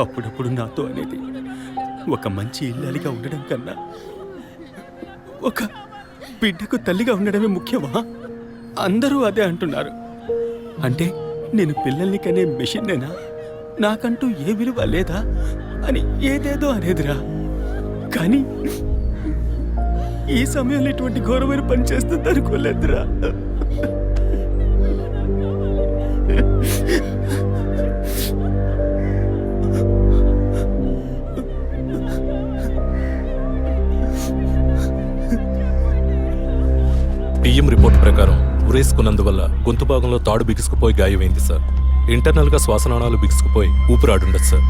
అప్పుడప్పుడు నాతో అనేది ఒక మంచి ఇల్లాలిగా ఉండడం కన్నా ఒక బిడ్డకు తల్లిగా ఉండడమే ముఖ్యమా? అందరూ అదే అంటున్నారు. అంటే నేను పిల్లల్ని కనే మెషిన్నేనా? నాకంటూ ఏ విలువ లేదా అని ఏదేదో అనేదిరా. కానీ ఈ సమయంలో ఇటువంటి ఘోరమైన పని చేస్తుంది అనుకోలేదురా పిఎం రిపోర్ట్ ప్రకారం ఉరేసుకున్నందువల్ల గొంతు భాగంలో తాడు బిగుసుకుపోయి గాయమైంది సార్ ఇంటర్నల్గా శ్వాసనాళాలు బిగుసుకుపోయి ఊపిరాడుండదు సార్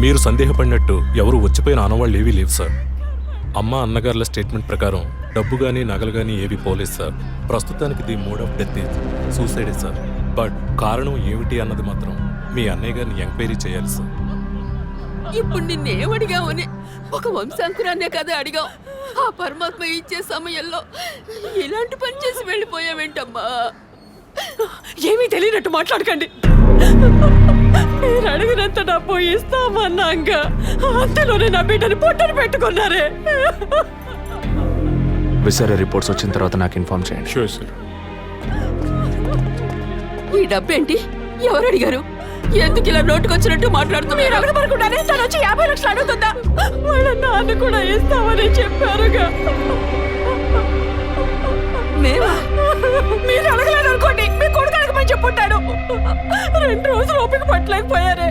మీరు సందేహపడినట్టు ఎవరు వచ్చిపోయిన ఆనవాళ్ళు ఏవీ లేవు సార్ అమ్మ అన్నగారుల స్టేట్మెంట్ ప్రకారం డబ్బు కానీ నగలు కానీ ఏవి పోలేదు సార్ ప్రస్తుతానికి ది మోడ్ ఆఫ్ డెత్ సూసైడే సార్ బట్ కారణం ఏమిటి అన్నది మాత్రం మీ అన్నయ్య గారిని ఎంక్వైరీ చేయాలి సార్ ఇప్పుడు నిన్నేమడిగావని ఒక వంశాంకురాన్నే కదా అడిగావు? ఆ పరమాత్మ ఇచ్చే సమయంలో ఇలాంటి పని చేసి వెళ్ళిపోయావేంటమ్మా? ఏమీ తెలియనట్టు మాట్లాడకండి. మీరు అడిగినంత డబ్బు ఇస్తామన్నాక అంతలోనే నా బిడ్డని పొట్టను పెట్టుకున్నారే. విసరే రిపోర్ట్స్ వచ్చిన తర్వాత నాకు ఇన్ఫార్మ్ చేయండి. షూర్ సార్ ఈ డబ్బేంటి? ఎవరు అడిగారు ఎందుకు ఇలా నోటుకొచ్చినట్టు మాట్లాడుతున్నారు? మీరు అడగబడకుండానే తను వచ్చి యాభై లక్షలు అడుగుతుందా? వాళ్ళ నాన్న కూడా ఇస్తామని చెప్పారుగా. మేమా? మీరు అడగలేదు అనుకోండి. మీ కొడుకు అడగమని చెప్పుంటాడు. రెండు రోజులు ఓపిక పట్టలేకపోయారే.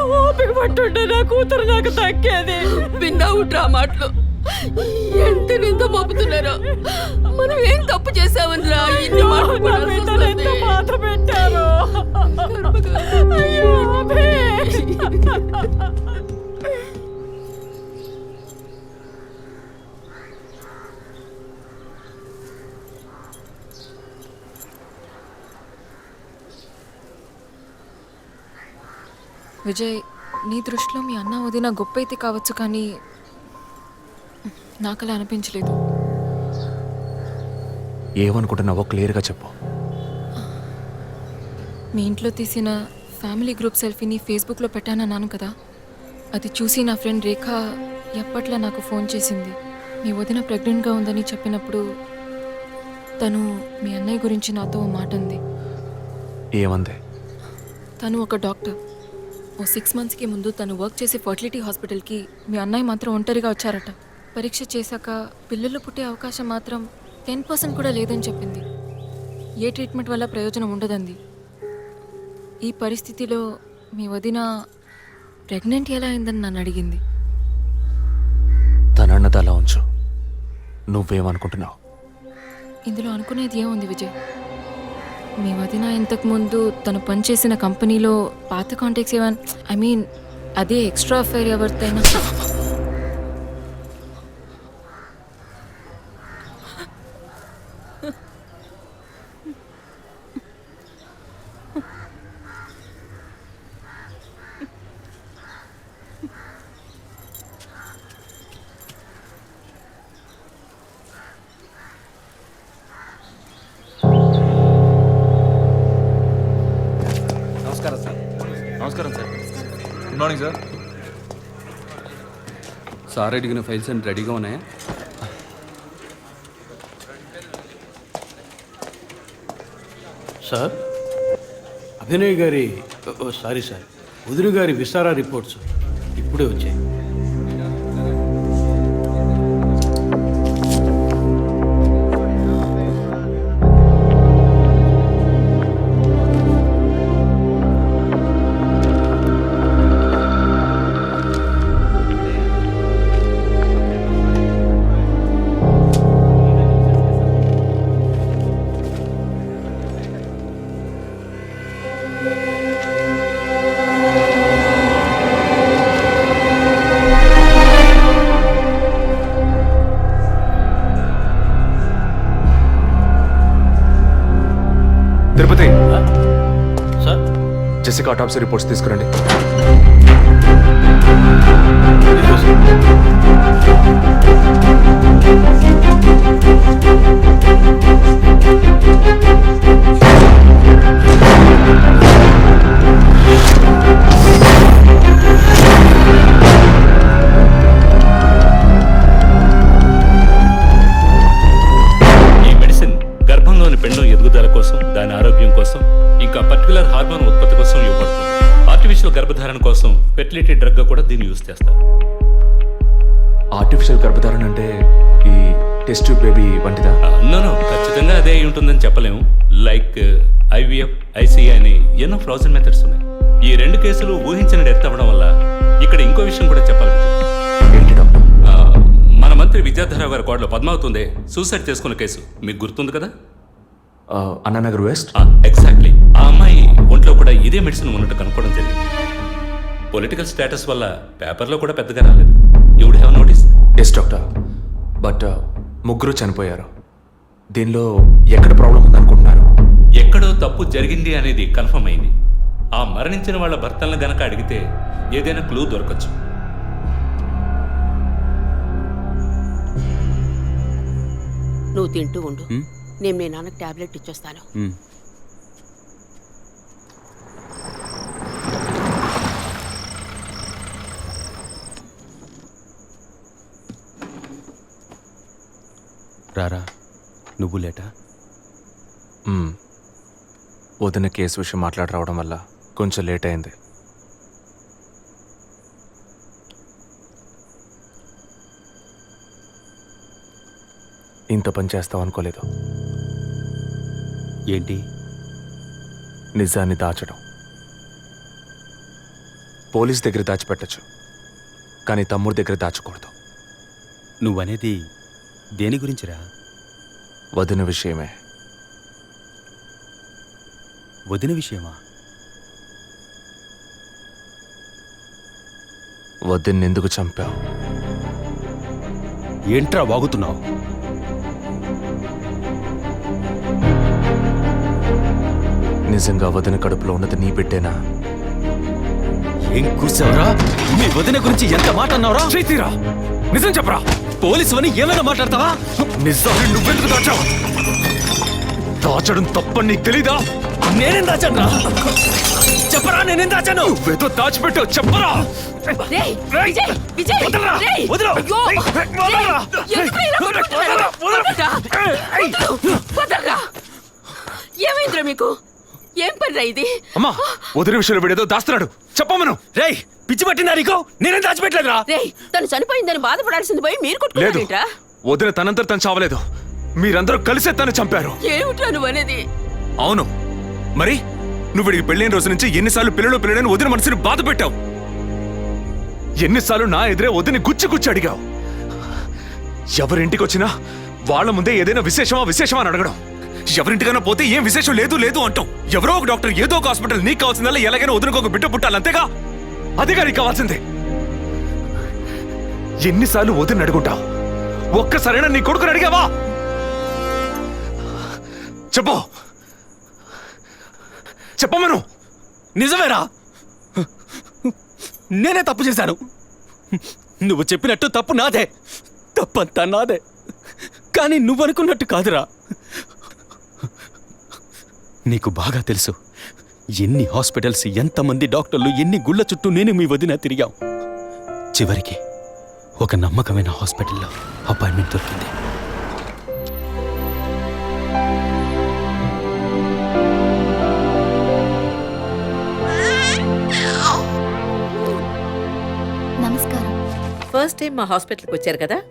ఓపిక పట్టుంటే నా కూతురు నాకు దక్కేది విన్నావు డ్రా మాటలు. ఎంత నింద మోపుతున్నారో మనం ఏం తప్పు చేసామని రా ఇన్ని మాటలు నా పడాల్సి బిడ్డను ఎంత వస్తుంది. బాధ పెట్టారు అయ్యో. విజయ్ నీ దృష్టిలో మీ అన్న వదిన గొప్ప అయితే కావచ్చు కానీ నాకు అలా అనిపించలేదు. ఏమనుకుంటున్నావో క్లియర్గా చెప్పు. మీ ఇంట్లో తీసిన ఫ్యామిలీ గ్రూప్ సెల్ఫీని ఫేస్బుక్లో పెట్టానన్నాను కదా. అది చూసి నా ఫ్రెండ్ రేఖ ఎప్పట్లా నాకు ఫోన్ చేసింది. మీ వదిన ప్రెగ్నెంట్గా ఉందని చెప్పినప్పుడు తను మీ అన్నయ్య గురించి నాతో మాట అంది ఏమంది? తను ఒక డాక్టర్. ఓ సిక్స్ మంత్స్కి ముందు తను వర్క్ చేసే ఫర్టిలిటీ హాస్పిటల్కి మీ అన్నయ్య మాత్రం ఒంటరిగా వచ్చారట. పరీక్ష చేశాక పిల్లలు పుట్టే అవకాశం మాత్రం టెన్ పర్సెంట్ కూడా లేదని చెప్పింది. ఏ ట్రీట్మెంట్ వల్ల ప్రయోజనం ఉండదంది. ఈ పరిస్థితిలో మీ వదిన ప్రెగ్నెంట్ ఎలా అయిందని నన్ను అడిగింది. తనన్నది అలా ఉంచు. నువ్వేమనుకుంటున్నావు? ఇందులో అనుకునేది ఏముంది విజయ్? మీ వదిన ఇంతకు ముందు తను పనిచేసిన కంపెనీలో పాత కాంటాక్ట్స్ ఏమన్ ఐ మీన్ అదే ఎక్స్ట్రా అఫైర్ ఎవరితైనా నమస్కారం sir. Good morning sir sir అడిగిన ఫైల్స్ అన్ని రెడీగా ఉన్నాయా? సార్? అభినయ్ గారి ఓ, సారీ సార్. ఉదిరి గారి విస్తారా రిపోర్ట్స్ ఇప్పుడే వచ్చాయి. జెసికా ఆటాప్సీ రిపోర్ట్స్ తీసుకురండి. ఈ ఐవీఎఫ్ ఐసీఐ అని ఎన్నో ఫ్రోజన్ మెథడ్స్ ఉన్నాయి. ఈ రెండు కేసులు ఊహించిన డెత్ అవ్వడం వల్ల ఇక్కడ ఇంకో విషయం కూడా చెప్పాలి. ఏంటి డాక్టర్? మన మంత్రి విద్యాధరరావు గారి కోడలు పద్మావతుంది సూసైడ్ చేసుకున్న కేసు. మీకు గుర్తుంది కదా? అన్నానగర్ వెస్ట్? ఎగ్జాక్ట్లీ ఆ అమ్మాయి ఒంట్లో కూడా ఇదే మెడిసిన్ ఉన్నట్టు కనుక్కోవడం జరిగింది. పొలిటికల్ స్టేటస్ వల్ల పేపర్లో కూడా పెద్దగా రాలేదు. You would have notice yes doctor. But ముగ్గురు చనిపోయారు. దీనిలో ఎక్కడ ప్రాబ్లం ఉందనుకుంటున్నారు? ఎక్కడో తప్పు జరిగింది అనేది కన్ఫర్మ్ అయింది. ఆ మరణించిన వాళ్ళ భర్తలను గనక అడిగితే ఏదైనా క్లూ దొరకచ్చు. నువ్వు తింటూ ఉండు. నేను మీ నాన్నకు టాబ్లెట్ ఇచ్చొస్తాను. రారా నువ్వు లేటా. వదిన కేసు విషయం మాట్లాడి రావడం వల్ల కొంచెం లేట్ అయింది. ఇంత పని చేస్తావు అనుకోలేదు. ఏంటి? నిజాన్ని దాచడం. పోలీస్ దగ్గర దాచిపెట్టచ్చు. కానీ తమ్ముడి దగ్గర దాచకూడదు. నువ్వనేది దేని గురించిరా? వదిన విషయమే. వదిన విషయమా? వదిన్ని ఎందుకు చంపావు? ఏంట్రా వాగుతున్నావు? నిజంగా వదిన కడుపులో ఉన్నది నీ బిడ్డేనా? ఏం కూర్చావురా? మీ వదిన గురించి ఎంత మాట అన్నావురా? చైతీరా నిజం చెప్పరా? పోలీసు అని ఏమైనా మాట్లాడతావా? నిజాన్ని నువ్వెందుకు దాచావు? దాచడం తప్పని నీకు తెలీదా? నేనేం దాచాను చెప్పరా నేనేం దాచాను నువ్వేదో దాచిపెట్టావు చెప్పరా. వదలు. వదలు. ఏమైందిరా మీకు? ఏం పనిరా ఇది? అమ్మా వదిన విషయంలో వీడేదో దాస్తున్నాడు. చెప్పమను. రేయ్ పిచ్చి పట్టిందా నీకు? నేనేం దాచిపెట్టలేదురా. రేయ్ తను చనిపోయిందని బాధపడాల్సింది పోయి మీరు లేదు. కొట్టుకున్నారేంట్రా వదిన తనంతట తను చావలేదు. మీరందరూ కలిసే తను చంపారు. ఏమిట్రా నువ్వు అనేది? అవును. మరి? నువ్వు వీడికి పెళ్ళైన రోజు నుంచి ఎన్నిసార్లు పిల్లలు పిల్లడని వదిన మనసుని బాధ పెట్టావు? ఎన్నిసార్లు నా ఎదురే వదిని గుచ్చి గుచ్చి అడిగావు? ఎవరింటికి వచ్చినా వాళ్ళ ముందే ఏదైనా విశేషమా విశేషమా అని అడగడం. ఎవరింటికైనా పోతే ఏం విశేషం లేదు లేదు అంటాం. ఎవరో ఒక డాక్టర్ ఏదో ఒక హాస్పిటల్ నీకు కావాల్సిందల్లా ఎలాగైనా వదినకు ఒక బిడ్డ పుట్టాలి అంతేగా? అదేగా నీకు కావాల్సిందే. ఎన్నిసార్లు వదిన అడుగుంటావు? ఒక్కసారైనా నీ కొడుకుని అడిగావా? చెప్పు. చెప్పమను. నిజమేరా? నేనే తప్పు చేశాను. నువ్వు చెప్పినట్టు తప్పు నాదే. తప్పంతా నాదే. కానీ నువ్వనుకున్నట్టు కాదురా. నీకు బాగా తెలుసు. ఎన్ని హాస్పిటల్స్ ఎంతమంది డాక్టర్లు ఎన్ని గుళ్ళ చుట్టూ నేను మీ వదిన తిరిగాం. చివరికి ఒక నమ్మకమైన హాస్పిటల్లో అపాయింట్మెంట్ దొరికింది. ఫస్ట్ టైం మా హాస్పిటల్కి వచ్చారు కదా?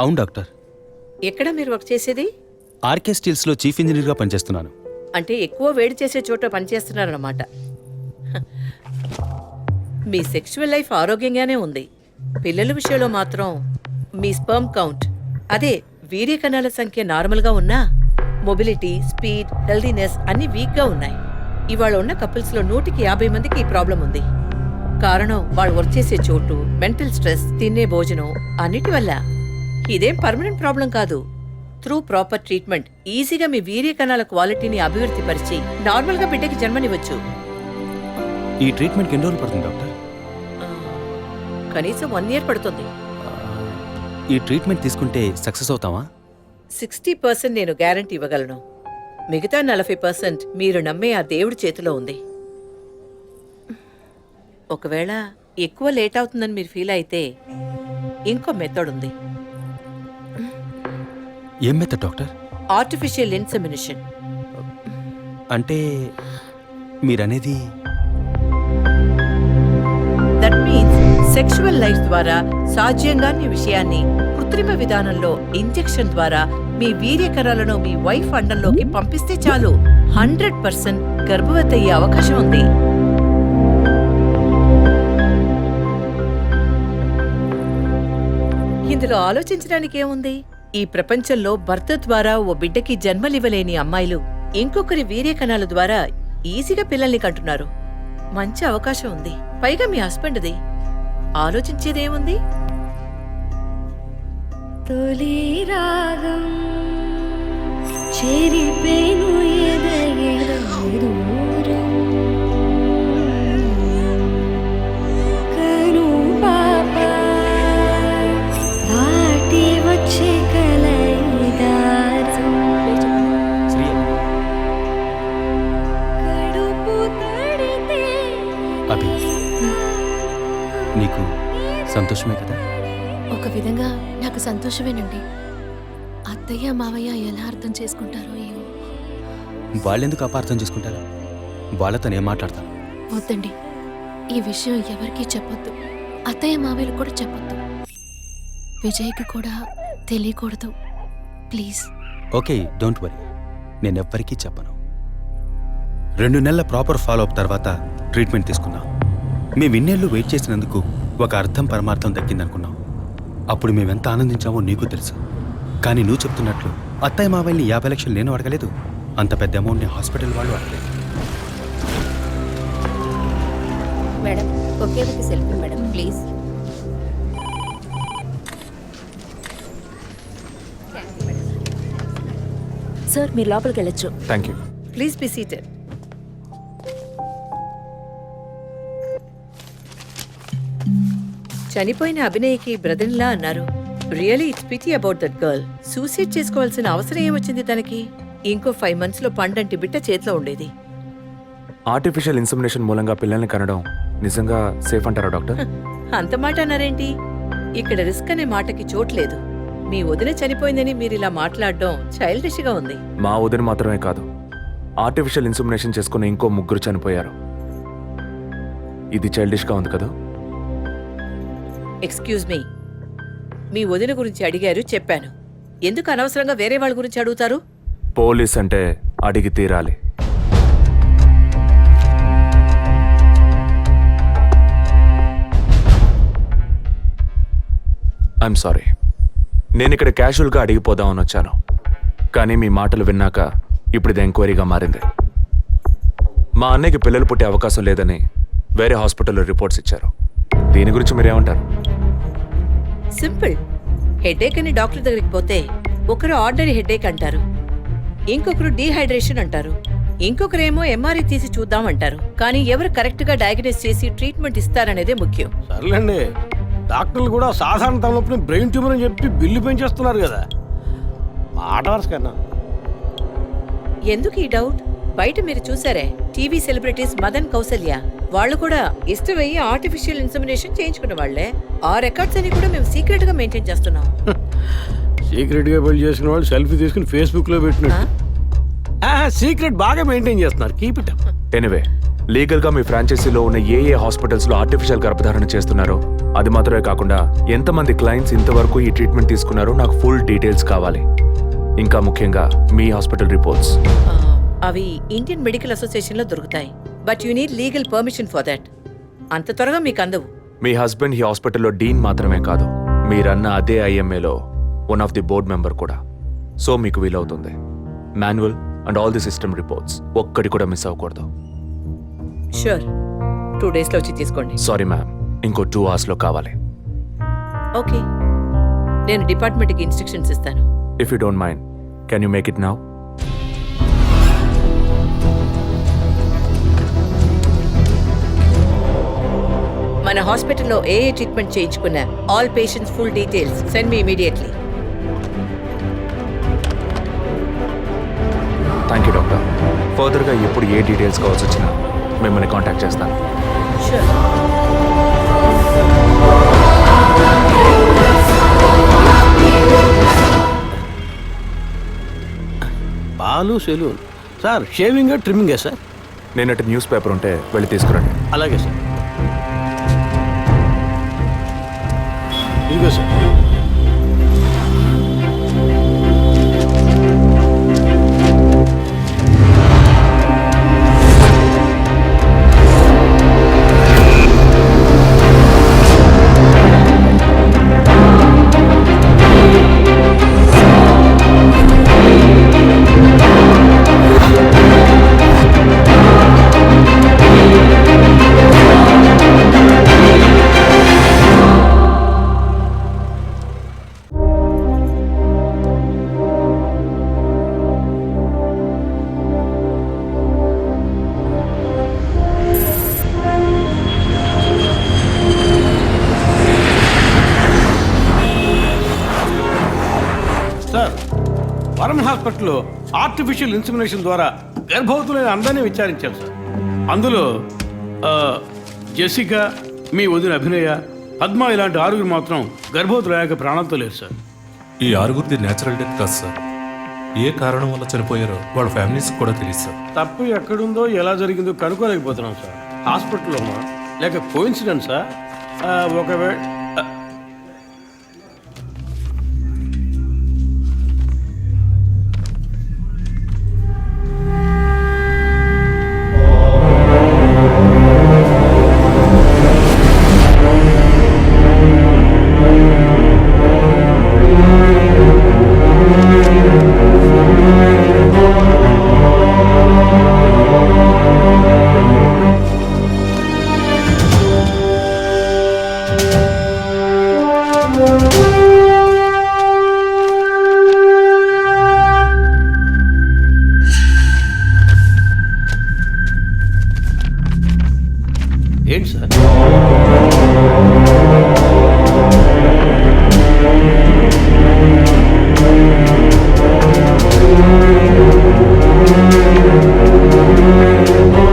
అవును డాక్టర్. ఎక్కడ మీరు వర్క్ చేసేది? ఆర్కే స్టీల్స్లో చీఫ్ ఇంజనీర్గా పనిచేస్తున్నాను. అంటే ఎక్కువ వేడి చేసే చోట పనిచేస్తున్నారన్నమాట. మీ సెక్షువల్ లైఫ్ ఆరోగ్యంగానే ఉంది. పిల్లల విషయంలో మాత్రం మీ స్పర్మ్ కౌంట్ అదే వీర్య కణాల సంఖ్య నార్మల్గా ఉన్నా మొబిలిటీ స్పీడ్ హెల్దీనెస్ అన్ని వీక్గా ఉన్నాయి. ఇవాళ ఉన్న కపుల్స్లో నూటికి యాభై మందికి ఈ ప్రాబ్లం ఉంది. కారణం వాళ్ళు వర్క్ చేసే చోటు మెంటల్ స్ట్రెస్ తినే భోజనం అన్నిటి వల్ల. ఇదేం పర్మనెంట్ ప్రాబ్లం కాదు. త్రూ ప్రాపర్ ట్రీట్మెంట్ ఈజీగా మీ వీర్య కణాల క్వాలిటీని అభివృద్ధి పరిచి నార్మల్గా బిడ్డకి జన్మనివ్వచ్చు. ఈ ట్రీట్మెంట్కి ఎన్ని రోజులు పడుతుంది డాక్టర్? కనీసం వన్ ఇయర్ పడుతుంది. ఈ ట్రీట్మెంట్ తీసుకుంటే సక్సెస్ అవుతామా సిక్స్టీ పర్సెంట్ నేను గ్యారంటీ ఇవ్వగలను. మిగతా నలభై పర్సెంట్ మీరు నమ్మే ఆ దేవుడి చేతిలో ఉంది. ఒకవేళ ఎక్కువ లేట్ అవుతుందని మీరు ఫీల్ అయితే ఇంకో మెథడ్ ఉంది. ఏం మెథడ్ డాక్టర్? ఆర్టిఫిషియల్ ఇన్సెమినేషన్ అంటే మీరనేది? దట్ మీన్స్ సెక్షువల్ లైఫ్ ద్వారా సాధ్యంగాని విషయాన్ని కృత్రిమ విధానంలో ఇంజెక్షన్ ద్వారా మీ వీర్యకరాలను మీ వైఫ్ అండంలోకి పంపిస్తే చాలు. హండ్రెడ్ పర్సెంట్ గర్భవతి అయ్యే అవకాశం ఉంది. ఇందులో ఆలోచించడానికి ఏముంది? ఈ ప్రపంచంలో భర్త ద్వారా ఓ బిడ్డకి జన్మలివ్వలేని అమ్మాయిలు ఇంకొకరి వీర్య కణాల ద్వారా ఈజీగా పిల్లల్ని కంటున్నారు. మంచి అవకాశం ఉంది. పైగా మీ హస్బెండ్ది. ఆలోచించేదేముంది? తొలి రాగం చెరిపేను దూరం సంతోషమే కదా? ఒక విధంగా నాకు సంతోషమేనండి. అత్తయ్య మావయ్య ఎలా అర్థం చేసుకుంటారో ఏమో. వాళ్ళెందుకు అపార్థం చేసుకుంటారు? వాళ్ళతో నేను మాట్లాడతాను వద్దండి. ఈ విషయం ఎవరికీ చెప్పొద్దు. అత్తయ్య మావయ్యలు కూడా చెప్పొద్దు. విజయ్కి కూడా తెలియకూడదు. ప్లీజ్. Okay don't worry. నేను ఎవ్వరికీ చెప్పను. రెండు నెలల ప్రాపర్ ఫాలో అప్ తర్వాత ట్రీట్మెంట్ తీసుకున్నాం. మేము ఇన్నేళ్ళు వెయిట్ చేసినందుకు ఒక అర్థం పరమార్థం దక్కిందనుకున్నాం అప్పుడు మేమెంత ఆనందించామో నీకు తెలుసు. కానీ నువ్వు చెప్తున్నట్లు అత్తయ్య మావయ్యని యాభై లక్షలు నేను అడగలేదు. అంత పెద్ద అమౌంట్ని హాస్పిటల్ వాళ్ళు అడగలేదు. మేడం ఒకే ఒక సెల్ఫీ మేడం ప్లీజ్. సార్ మీరు లోపలికి వెళ్ళొచ్చు. Thank you please be seated. చనిపోయిన అభినయకి బ్రదర్లా అన్నారు. Really it's pity about that girl suicide చేసుకోవాల్సిన అవసరం ఏమొచ్చింది తనకి? ఇంకో ఫైవ్ మంత్స్లో పండంటి బిడ్డ చేతిలో ఉండేది. ఆర్టిఫిషియల్ ఇన్సమినేషన్ మూలంగా పిల్లల్ని కనడం నిజంగా సేఫ్ అంటారా డాక్టర్? అంత మాట అన్నారేంటి? ఇక్కడ రిస్క్ అనే మాటకి చోట్లేదు మీ వదిన చనిపోయిందని మీరు ఇలా మాట్లాడడం చైల్డిష్గా ఉంది. మా వదిన మాత్రమే కాదు ఆర్టిఫిషియల్ ఇన్సమినేషన్ చేసుకున్న ఇంకో ముగ్గురు చనిపోయారు. ఇది చైల్డిష్గా ఉంది కదా? ఎక్స్క్యూజ్ మీ మీ వదిన గురించి అడిగారు చెప్పాను. ఎందుకు అనవసరంగా వేరే వాళ్ళ గురించి అడుగుతారు? పోలీస్ అంటే అడిగి తీరాలి. ఐఎమ్ సారీ నేను ఇక్కడ క్యాషువల్గా అడిగిపోదామని వచ్చాను. కానీ మీ మాటలు విన్నాక ఇప్పుడు ఇది ఎంక్వైరీగా మారింది. మా అన్నయ్యకి పిల్లలు పుట్టే అవకాశం లేదని వేరే హాస్పిటల్లో రిపోర్ట్స్ ఇచ్చారు. దీని గురించి మీరేమంటారు? సింపుల్. హెడేక్ అని డాక్టర్ దగ్గరికి పోతే ఒకరు ఆర్డినరీ హెడేక్ అంటారు. ఇంకొకరు డీహైడ్రేషన్ అంటారు. ఇంకొకరేమో ఎంఆర్ఐ తీసి చూద్దాం అంటారు. కానీ ఎవరు కరెక్ట్గా డయాగ్నోస్ చేసి ట్రీట్మెంట్ ఇస్తారనేదే ముఖ్యం. సర్లేండి. డాక్టర్లు కూడా సాధారణ తలనొప్పిని బ్రెయిన్ ట్యూమర్ అని చెప్పి బిల్లు పెంచేస్తున్నారు కదా. మాట కన్నా. ఎందుకు ఈ డౌట్? బయట మీరు చూసారే టీవీ సెలబ్రిటీస్ మదన్ కౌసల్య. వాళ్ళు కూడా ఇష్టమయ్యి ఆర్టిఫిషియల్ ఇన్సమినేషన్ చేయించుకున్న వాళ్ళే. ఆ రికార్డ్స్ అని కూడా మేము సీక్రెట్గా మెయింటైన్ చేస్తున్నాం. సీక్రెట్గా పెళ్ళి చేసుకున్న వాళ్ళు సెల్ఫీ తీసుకుని ఫేస్బుక్లో పెట్టినట్టు. సీక్రెట్ బాగా మెయింటైన్ చేస్తున్నారు. కీప్ ఇట్ అప్ ఎనివే లీగల్గా మీ ఫ్రాంచైజీలో ఉన్న ఏ ఏ హాస్పిటల్స్లో ఆర్టిఫిషియల్ గర్భధారణ చేస్తున్నారో అది మాత్రమే కాకుండా ఎంతమంది క్లయింట్స్ ఇంతవరకు ఈ ట్రీట్మెంట్ తీసుకున్నారో నాకు ఫుల్ డీటెయిల్స్ కావాలి. ఇంకా ముఖ్యంగా మీ హాస్పిటల్ రిపోర్ట్స్ ఆ, అవి ఇండియన్ మెడికల్ అసోసియేషన్లో దొరుకుతాయి. But you need legal permission for that అంత త్వరగా మీకు అందవు. మీ హస్బెండ్ ఈ హాస్పిటల్లో డీన్ మాత్రమే కాదు మీరన్న అదే ఐఎంఏలో one of the board member కూడా. సో మీకు వీలవుతుంది. Manual and all the system reports ఒక్కటి కూడా మిస్ అవ్వకూడదు. షూర్ టూ డేస్లో వచ్చి తీసుకోండి. సారీ మ్యామ్ ఇంకో టూ అవర్స్లో కావాలి. ఓకే నేను డిపార్ట్మెంట్కి ఇన్స్ట్రక్షన్స్ ఇస్తాను. If you don't mind can you make it now మన హాస్పిటల్లో ఏ ఏ ట్రీట్మెంట్ చేయించుకున్న all patients full details send me immediately. Thank you doctor. ఫర్దర్గా ఎప్పుడు ఏ డీటెయిల్స్ కావాల్సి వచ్చినా మిమ్మల్ని కాంటాక్ట్ చేస్తాను. షూర్ పాలు సెలూన్. సార్ షేవింగ్ ట్రిమ్మింగే సార్? నేనటి న్యూస్ పేపర్ ఉంటే వెళ్ళి తీసుకురండి. అలాగే సార్. ఇదిగో సార్ ఆర్టిఫిషియల్ ఇన్సిమినేషన్ ద్వారా గర్భవతులైన అందరినీ విచారించారు సార్. అందులో జెసికా మీ వదిన అభినయ పద్మ ఇలాంటి ఆరుగురు మాత్రం గర్భవతులయ్యాక ప్రాణంతో లేరు సార్. ఈ ఆరుగురిది నేచురల్ డెత్ కాదు సార్. ఏ కారణం వల్ల చనిపోయారో వాళ్ళ ఫ్యామిలీస్ కూడా తెలియదు సార్. తప్పు ఎక్కడుందో ఎలా జరిగిందో కనుక్కోలేకపోతున్నాం సార్. హాస్పిటల్లోమా లేక కోయిన్సిడెన్సా ఒకవేళ